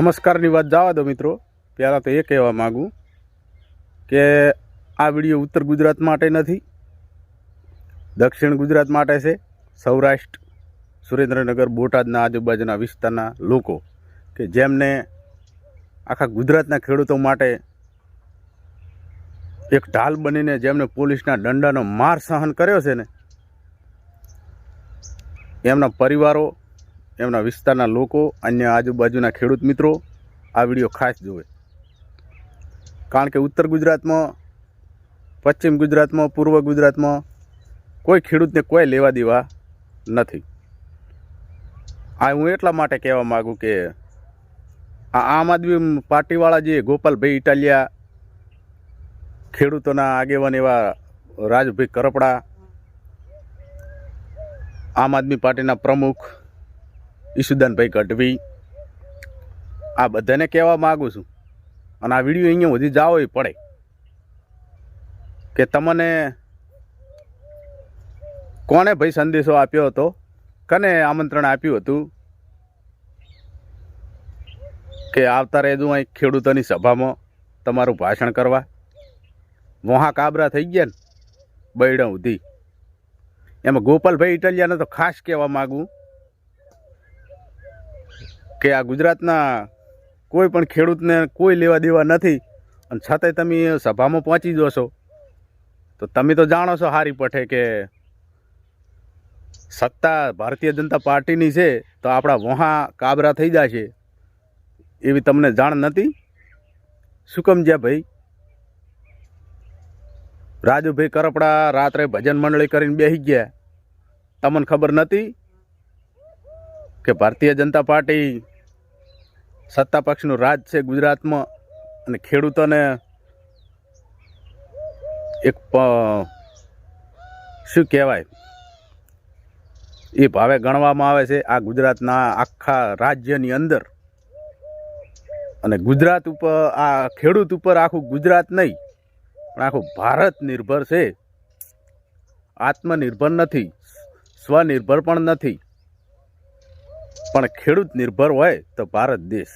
નમસ્કારની વાત જવા દો મિત્રો. પહેલાં તો એ કહેવા માગું કે આ વીડિયો ઉત્તર ગુજરાત માટે નથી, દક્ષિણ ગુજરાત માટે છે, સૌરાષ્ટ્ર, સુરેન્દ્રનગર, બોટાદના આજુબાજુના વિસ્તારના લોકો કે જેમને આખા ગુજરાતના ખેડૂતો માટે એક ઢાલ બનીને જેમને પોલીસના દંડાનો માર સહન કર્યો છે ને, એમના પરિવારો એમના વિસ્તારના લોકો, અન્ય આજુબાજુના ખેડૂત મિત્રો આ વીડિયો ખાસ જુએ કારણ કે ઉત્તર ગુજરાતમાં, પશ્ચિમ ગુજરાતમાં, પૂર્વ ગુજરાતમાં કોઈ ખેડૂતને કોઈ લેવા દેવા નથી. આ હું એટલા માટે કહેવા માગું કે આ આમ આદમી પાર્ટીવાળા જે ગોપાલભાઈ ઇટાલિયા ખેડૂતોના આગેવાન એવા રાજભાઈ કરપડા, આમ આદમી પાર્ટીના પ્રમુખ ઈશુદાનભાઈ ગઢવી. આ બધાને કહેવા માગું છું. અને આ વીડિયો અહીંયા સુધી જાવો પડે. કે તમને કોણે ભાઈ સંદેશો આપ્યો હતો? કને આમંત્રણ આપ્યું હતું? કે આવતા રહેજો અહીં ખેડૂતોની સભામાં તમારું ભાષણ કરવા. વોહા કાબરા થઈ ગયા ને બૈડા સુધી. એમાં ગોપાલભાઈ ઇટાલિયાને તો ખાસ કહેવા માગું. કે આ ગુજરાતના કોઈ પણ ખેડૂતને કોઈ લેવા દેવા નથી અને છતાંય તમે સભામાં પહોંચી જશો તો તમે તો જાણો છો હારી પઠે કે સત્તા ભારતીય જનતા પાર્ટીની છે, તો આપણા વહાં કાબરા થઈ જશે. એવી તમને જાણ નથી? શું કમ જ્યાં ભાઈ? રાજુભાઈ કરપડા રાત્રે ભજન મંડળી કરીને બેસી ગયા. તમને ખબર નથી? કે ભારતીય જનતા પાર્ટી સત્તા પક્ષનું રાજ છે ગુજરાતમાં અને ખેડૂતોને એક શું કહેવાય? એ ભાવે ગણવામાં આવે છે આ ગુજરાતના આખા રાજ્યની અંદર. અને ગુજરાત ઉપર, આ ખેડૂત ઉપર આખું ગુજરાત નહીં, પણ આખું ભારત નિર્ભર છે. આત્મનિર્ભર નથી સ્વનિર્ભર પણ નથી. પણ ખેડૂત નિર્ભર હોય તો ભારત દેશ.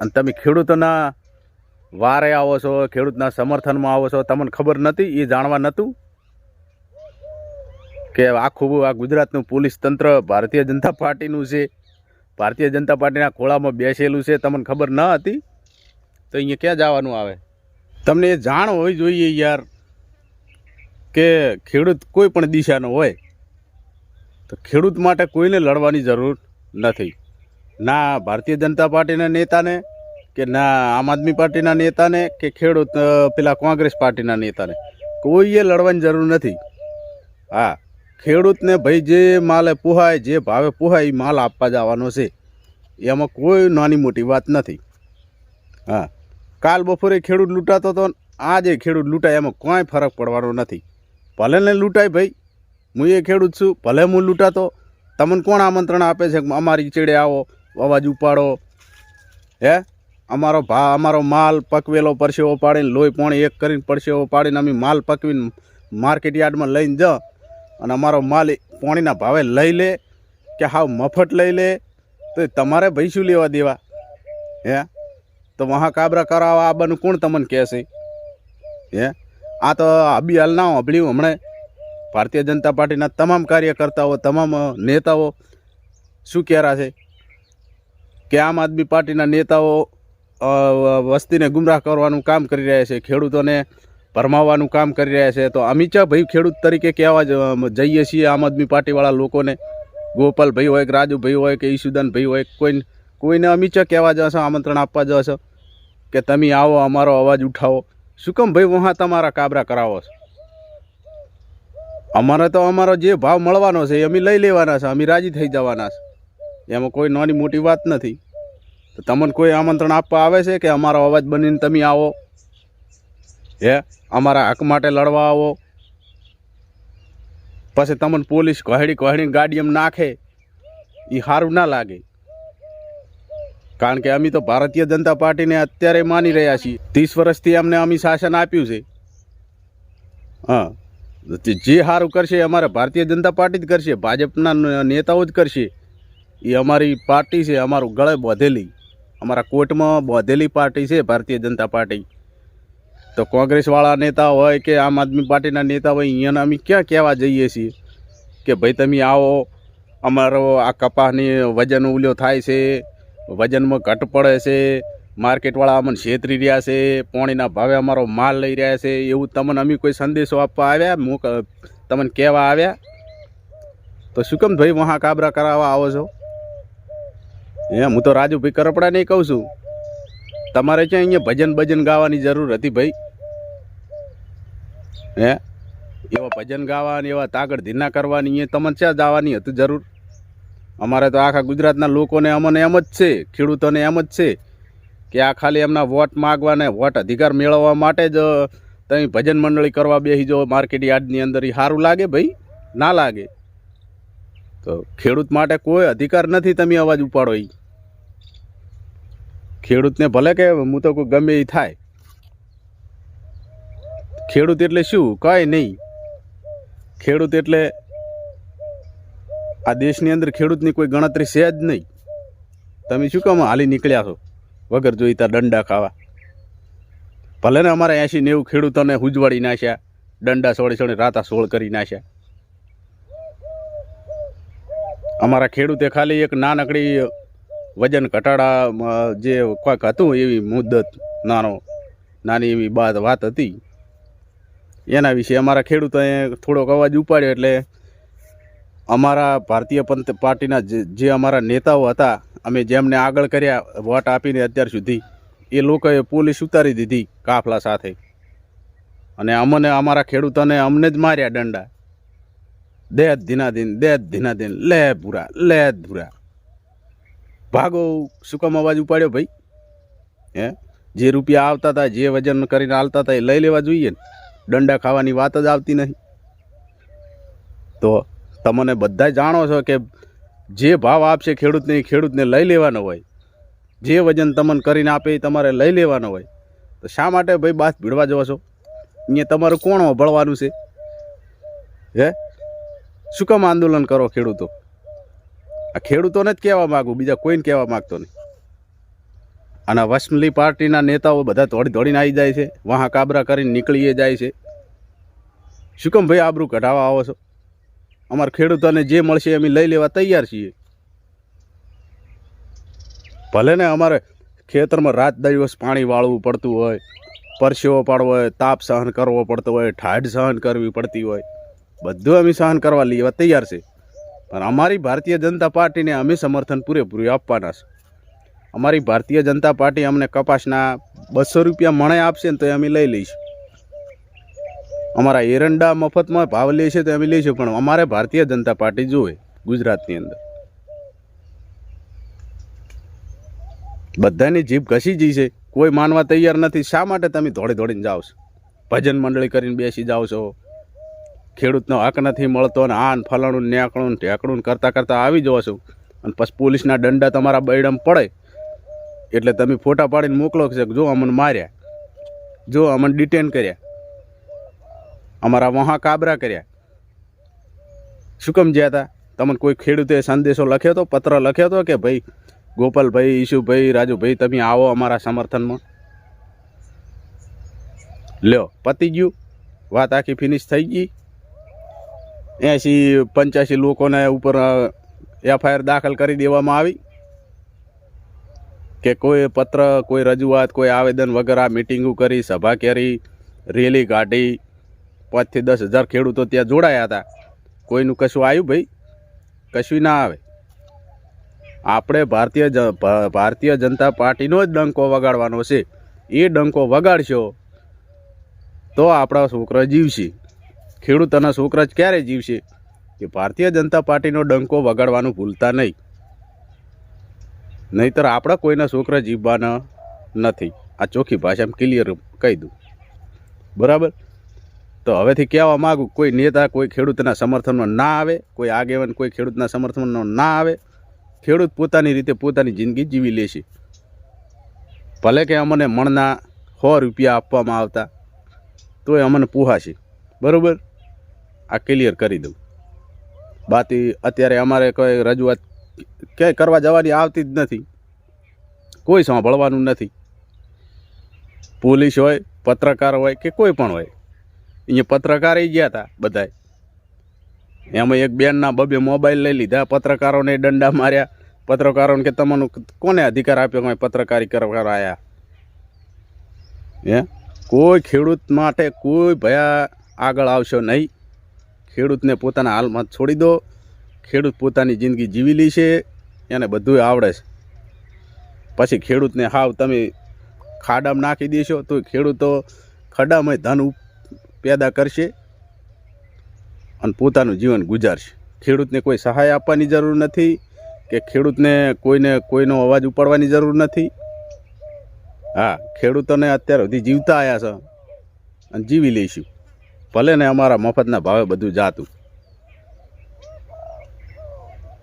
અને તમે ખેડૂતોના વારે આવો છો, ખેડૂતના સમર્થનમાં આવો છો, તમને ખબર નથી એ જાણવા નહોતું કે આખું આ ગુજરાતનું પોલીસ તંત્ર ભારતીય જનતા પાર્ટીનું છે, ભારતીય જનતા પાર્ટીના ખોળામાં બેસેલું છે, તમને ખબર ન હતી? તો અહીંયા ક્યાં જવાનું આવે? તમને એ જાણ હોવી જોઈએ યાર કે ખેડૂત કોઈ પણ દિશાનો હોય તો ખેડૂત માટે કોઈને લડવાની જરૂર નથી. ના ભારતીય જનતા પાર્ટીના નેતાને કે ના આમ આદમી પાર્ટીના નેતાને કે ખેડૂત પેલા કોંગ્રેસ પાર્ટીના નેતાને. કોઈએ લડવાની જરૂર નથી. હા, ખેડૂતને ભાઈ જે માલે પોહાય, જે ભાવે પોહાય એ માલ આપવા જવાનો છે. એમાં કોઈ નાની મોટી વાત નથી. હા, કાલ બપોરે ખેડૂત લૂંટાતો હતો આજે ખેડૂત લૂંટાય, એમાં કોઈ ફરક પડવાનો નથી. ભલે લૂંટાય ભાઈ હું એ ખેડૂત છું, ભલે હું લૂંટાતો, તમને કોણ આમંત્રણ આપે છે અમારી ચેડે આવો, અવાજ ઉપાડો? હે? અમારો ભા, અમારો માલ પકવેલો પરસેવો પાડીને, લોહી પોણી એક કરીને પરસેવો પાડીને અમે માલ પકવીને માર્કેટ યાર્ડમાં લઈને જ અને અમારો માલ પોણીના ભાવે લઈ લે કે હાવ મફત લઈ લે, તો તમારે ભાઈ શું લેવા દેવા. હે? તો વહાં કાબરા કરાવવા આવવાનું કોણ તમને કહેશે હે? આ તો અબી હાલ ના સાંભળ્યું હમણાં. ભારતીય જનતા પાર્ટીના તમામ કાર્યકર્તાઓ, તમામ નેતાઓ શું કહેરા છે કે આમ આદમી પાર્ટીના નેતાઓ વસ્તીને ગુમરાહ કરવાનું કામ કરી રહ્યા છે, ખેડૂતોને ભરમાવવાનું કામ કરી રહ્યા છે. તો અમે ચા ભાઈ ખેડૂત તરીકે કહેવા જઈએ છીએ આમ આદમી પાર્ટીવાળા લોકોને. ગોપાલભાઈ હોય કે રાજુભાઈ હોય કે ઈશુદાનભાઈ હોય, કોઈને કોઈને અમે ચા કહેવા જશો આમંત્રણ આપવા જશો કે તમે આવો, અમારો અવાજ ઉઠાવો. શું કેમ ભાઈ વહાં તમારા કાબરા કરાવો છો? અમારે તો અમારો જે ભાવ મળવાનો છે એ અમે લઈ લેવાના છે, અમે રાજી થઈ જવાના છે. એમાં કોઈ નાની મોટી વાત નથી. તો તમને કોઈ આમંત્રણ આપવા આવે છે કે અમારો અવાજ બનીને તમે આવો? હે? અમારા હક માટે લડવા આવો? પછી તમને પોલીસ કહેડી કહેડી ગાડી એમ નાખે. એ સારું ના લાગે. કારણ કે અમે તો ભારતીય જનતા પાર્ટીને અત્યારે માની રહ્યા છીએ. ત્રીસ વર્ષથી અમને અમે શાસન આપ્યું છે. હા. જે સારું કરશે અમારે ભારતીય જનતા પાર્ટી જ કરશે, ભાજપના નેતાઓ જ કરશે. એ અમારી પાર્ટી છે, અમારું ગળે બાંધેલી. અમારા કોર્ટમાં બોધેલી પાર્ટી છે ભારતીય જનતા પાર્ટી. તો કોંગ્રેસવાળા નેતા હોય કે આમ આદમી પાર્ટીના નેતા હોય, અહીંયાના અમે ક્યાં કહેવા જઈએ છીએ કે ભાઈ તમે આવો, અમારો આ કપાસની વજન ઉલ્યો થાય છે, વજનમાં ઘટ પડે છે માર્કેટવાળા અમને છેતરી રહ્યા છે, પોણીના ભાવે અમારો માલ લઈ રહ્યા છે, એવું તમને અમે કોઈ સંદેશો આપવા આવ્યા? મોક તમને કહેવા આવ્યા? તો શું કેમ ભાઈ વહાં કાબરા કરાવવા આવો છો? એમ હું તો રાજુભાઈ કરપડા નહીં કહું છું. તમારે ક્યાં અહીંયા ભજન ભજન ગાવાની જરૂર હતી ભાઈ? હે? એવા ભજન ગાવાની, એવા તાગડ ધીના કરવાની એ તમને ક્યાં જવાની હતી જરૂર? અમારે તો આખા ગુજરાતના લોકોને અમને એમ જ છે, ખેડૂતોને એમ જ છે. કે આ ખાલી એમના વોટ માગવાને વોટ અધિકાર મેળવવા માટે જ તમે ભજન મંડળી કરવા બેસી જો માર્કેટ યાર્ડની અંદર એ સારું લાગે ભાઈ? ના લાગે. તો ખેડૂત માટે કોઈ અધિકાર નથી તમે અવાજ ઉપાડો એ ખેડૂતને ભલે કે હું તો કોઈ ગમે એ થાય. ખેડૂત એટલે શું? કંઈ નહીં. ખેડૂત એટલે આ દેશની અંદર ખેડૂતની કોઈ ગણતરી છે જ નહીં. તમે શું કામ હાલી નીકળ્યા છો? વગર જોઈતા દંડા ખાવા. ભલે ને અમારે એંશી નેવું ખેડૂતોને હુજવાડી નાખ્યા, દંડા સોળે સોળે રાતા સોળ કરી નાખ્યા. અમારા ખેડૂતે ખાલી એક નાનકડી વજન ઘટાડા જે કોઈક હતું એવી મુદ્દત, નાનો, નાની એવી બાદ વાત હતી. એના વિશે અમારા ખેડૂતોએ થોડોક અવાજ ઉપાડ્યો એટલે અમારા ભારતીય પંથ પાર્ટીના જે જે અમારા નેતાઓ હતા અમે જેમને આગળ કર્યા, વોટ આપીને અત્યાર સુધી, એ લોકોએ પોલીસ ઉતારી દીધી કાફલા સાથે. અને અમને, અમારા ખેડૂતોને અમને જ માર્યા દંડા. દે ધીના દિન દે ધીના દિન લે ભૂરા લે ભૂરા ભાગો સુકમ અવાજ ઉપાડ્યો ભાઈ? હે? જે રૂપિયા આવતા હતા, જે વજન કરીને આવતા હતા, એ લઈ લેવા જોઈએ ને. દંડા ખાવાની વાત જ આવતી નહીં. તો, તમને બધા જાણો છો કે જે ભાવ આપશે ખેડૂતને એ ખેડૂતને લઈ લેવાનો હોય, જે વજન તમને કરીને આપે એ તમારે લઈ લેવાનો હોય, તો શા માટે ભાઈ બાસ ભીડવા જવો છો? અહીંયા તમારું કોણ ભળવાનું છે? હે? શું કામ આંદોલન કરો ખેડૂતો? આ ખેડૂતોને જ કહેવા માગું, બીજા કોઈને કહેવા માગતો નહીં. અને વસમલી પાર્ટીના નેતાઓ બધા દોડી દોડીને આવી જાય છે, વહાં કાબરા કરીને નીકળીએ જાય છે. શું કામ ભાઈ આબરું કઢાવવા આવો છો? અમારા ખેડૂતોને જે મળશે અમે લઈ લેવા તૈયાર છીએ. ભલે ને અમારે ખેતરમાં રાત દિવસ પાણી વાળવું પડતું હોય, પરસેવો પાડવો હોય, તાપ સહન કરવો પડતો હોય ઠાઢ સહન કરવી પડતી હોય, બધું અમે સહન કરવા લેવા તૈયાર છે. પણ અમારી ભારતીય જનતા પાર્ટીને અમે સમર્થન પૂરેપૂરું આપવાના છે. અમારી ભારતીય જનતા પાર્ટી અમને કપાસના બસો રૂપિયા મણે આપશે ને તો અમે લઈ લઈશું. અમારા એરંડા મફતમાં ભાવ લે છે તો અમે લઈશું પણ અમારે ભારતીય જનતા પાર્ટી જોવે ગુજરાતની અંદર. બધાની જીભ ઘસી જઈ છે. કોઈ માનવા તૈયાર નથી. શા માટે તમે દોડી દોડીને જાઓ છો? ભજન મંડળી કરીને બેસી જાઓ છો. ખેડૂતનો હક નથી મળતો ને આન ફલાણું ને નેકણું ને ઢેકણું કરતાં કરતાં આવી જાઓ છો. અને પછી પોલીસના દંડા તમારા બૈડમ પડે. એટલે તમે ફોટા પાડીને મોકલો છે જો અમને માર્યા. જો અમને ડિટેન કર્યા. અમારા વહા કાબરા કર્યા. શું કેમ જ્યાં હતા? તમને કોઈ ખેડૂતે સંદેશો લખ્યો હતો પત્ર લખ્યો હતો કે ભાઈ, ગોપાલભાઈ, ઈશુભાઈ, રાજુભાઈ, તમે આવો અમારા સમર્થનમાં? લ્યો, પતી ગયું. વાત આખી ફિનિશ થઈ ગઈ. એંશી પંચ્યાસી લોકોને ઉપર એફઆઈઆર દાખલ કરી દેવામાં આવી. કે કોઈ પત્ર, કોઈ રજૂઆત, કોઈ આવેદન વગર આ મિટિંગો કરી, સભા કરી, રેલી કાઢી પાંચથી દસ હજાર ખેડૂતો ત્યાં જોડાયા હતા. કોઈનું કશું આવ્યું ભાઈ? કશું ના આવે. આપણે ભારતીય ભારતીય જનતા પાર્ટીનો જ ડંકો વગાડવાનો છે. એ ડંકો વગાડશો તો આપણા છોકરા જીવશે. ખેડૂતોના છોકરા જ ક્યારે જીવશે? કે ભારતીય જનતા પાર્ટીનો ડંકો વગાડવાનું ભૂલતા નહીં. નહીતર આપણા કોઈના છોકરા જીવવાના નથી. આ ચોખ્ખી ભાષામાં ક્લિયર કહી દઉં. બરાબર? તો હવેથી કહેવા માગું, કોઈ નેતા, કોઈ ખેડૂતના સમર્થનનો ના આવે, કોઈ આગેવાન, કોઈ ખેડૂતના સમર્થનનો ના આવે, ખેડૂત પોતાની રીતે પોતાની જિંદગી જીવી લેશે. ભલે કે અમને મણના સો રૂપિયા આપવામાં આવતા, તોય અમને પૂહાશે. બરાબર? આ ક્લિયર કરી દઉં. બાકી અત્યારે અમારે કોઈ રજૂઆત ક્યાંય કરવા જવાની આવતી જ નથી. કોઈ સાંભળવાનું નથી. પોલીસ હોય, પત્રકાર હોય કે કોઈ પણ હોય. અહીંયા પત્રકાર ગયા હતા બધાય. એમાં એક બેનના બબે મોબાઈલ લઈ લીધા, પત્રકારોને દંડા માર્યા. પત્રકારોને કે તમને કોને અધિકાર આપ્યો કે પત્રકારી કરવા આવ્યા હે? કોઈ ખેડૂત માટે કોઈ ભયા આગળ આવશો નહીં. ખેડૂતને પોતાના હાલમાં છોડી દો. ખેડૂત પોતાની જિંદગી જીવી લે છે. એને બધું આવડે છે. પછી ખેડૂતને હાવ તમે ખાડામાં નાખી દેશો તો ખેડૂતો ખડામાં ધન પેદા કરશે અને પોતાનું જીવન ગુજારશે. ખેડૂતને કોઈ સહાય આપવાની જરૂર નથી કે ખેડૂતને કોઈને કોઈનો અવાજ ઉપાડવાની જરૂર નથી. હા, ખેડૂતોને અત્યાર સુધી જીવતા આવ્યા છે અને જીવી લઈશું. ભલે ને અમારા મફતના ભાવે બધું જાતું.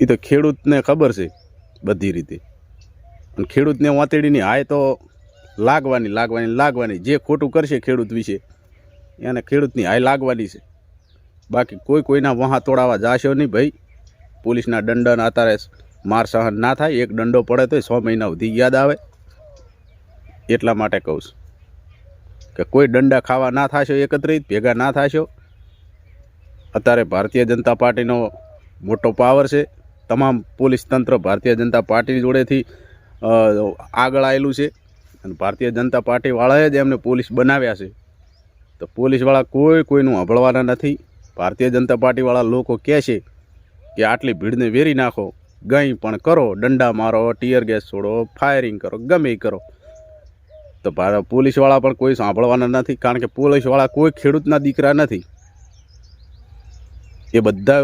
એ તો ખેડૂતને ખબર છે બધી રીતે. અને ખેડૂતને વાંતેડીની હાય તો લાગવાની લાગવાની લાગવાની, જે ખોટું કરશે ખેડૂત વિશે એને ખેડૂતની હાય લાગવાની છે. બાકી કોઈ કોઈના વહાં તોડાવા જાશો નહીં ભાઈ. પોલીસના દંડન અત્યારે માર સહન ના થાય, એક દંડો પડે તો સો મહિના સુધી યાદ આવે. એટલા માટે કહું છું કે કોઈ દંડા ખાવા ના થશો, એકત્રિત ભેગા ના થશો. અત્યારે ભારતીય જનતા પાર્ટીનો મોટો પાવર છે. તમામ પોલીસ તંત્ર ભારતીય જનતા પાર્ટી જોડેથી આગળ આવેલું છે. અને ભારતીય જનતા પાર્ટીવાળાએ જ એમને પોલીસ બનાવ્યા છે. તો પોલીસવાળા કોઈ કોઈનું સાંભળવાના નથી. ભારતીય જનતા પાર્ટીવાળા લોકો કહે છે કે આટલી ભીડને વેરી નાખો, ગઈ પણ કરો દંડા મારો, ટીયર ગેસ છોડો, ફાયરિંગ કરો, ગમે કરો. તો પોલીસવાળા પણ કોઈ સાંભળવાના નથી, કારણ કે પોલીસવાળા કોઈ ખેડૂતના દીકરા નથી. એ બધા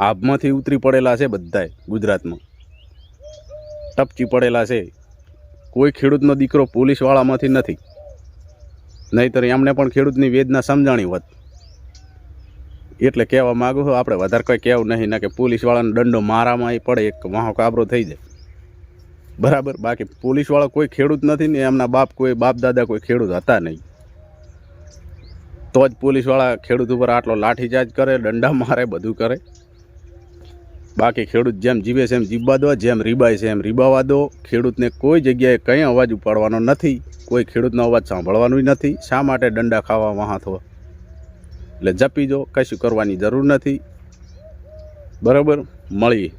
આભમાંથી ઉતરી પડેલા છે બધાએ ગુજરાતમાં. ટપચી પડેલા છે. કોઈ ખેડૂતનો દીકરો પોલીસવાળામાંથી નથી. નહીંતર એમને પણ ખેડૂતની વેદના સમજાણી હોત. એટલે કહેવા માગું છું, આપણે વધારે કોઈ કહેવું નહીં, ના કે પોલીસવાળાનો દંડો મારામાં પડે, એક વાહો કાબરો થઈ જાય. બરાબર, બાકી પોલીસવાળા કોઈ ખેડૂત નથી ને એમના બાપ કોઈ, બાપ દાદા કોઈ ખેડૂત હતા નહીં. તો જ પોલીસવાળા ખેડૂત ઉપર આટલો લાઠીચાર્જ કરે, દંડા મારે, બધું કરે. બાકી ખેડૂત જેમ જીવે છે એમ જીવવા દો, જેમ રીબાય છે એમ રીબાવા દો. ખેડૂતને કોઈ જગ્યાએ કંઈ અવાજ ઉપાડવાનો નથી, કોઈ ખેડૂતનો અવાજ સાંભળવાનો નથી. શા માટે દંડા ખાવા વહાં થવા એટલે જપી જો, કશું કરવાની જરૂર નથી. બરાબર? મળીએ.